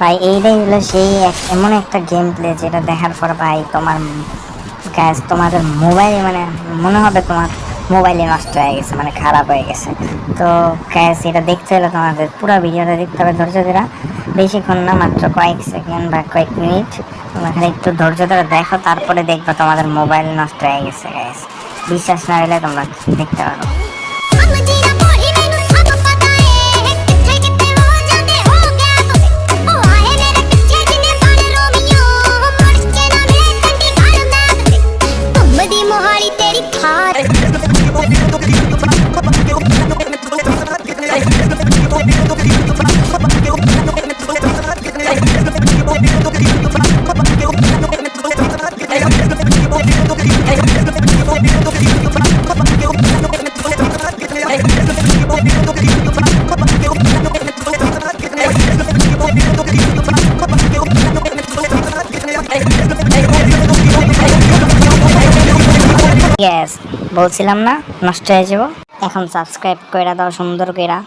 ভাই, এইটাই হলো সেই এক- এমন একটা গেম প্লে যেটা দেখার পর ভাই তোমার গ্যাস তোমাদের মোবাইলে মানে মনে হবে তোমার মোবাইলে নষ্ট হয়ে গেছে মানে খারাপ হয়ে গেছে। তো গ্যাস এটা দেখতে হলে তোমাদের পুরো ভিডিওটা দেখতে হবে ধৈর্য ধরে। বেশিক্ষণ না, মাত্র কয়েক সেকেন্ড বা কয়েক মিনিট তোমরা খালি একটু ধৈর্য ধরে দেখো, তারপরে দেখবে তোমাদের মোবাইল নষ্ট হয়ে গেছে গ্যাস বিশ্বাস না হলে তোমরা দেখতে পারো। বলছিলাম না নষ্ট হয়ে যাব। এখন সাবস্ক্রাইব করে দাও সুন্দর করে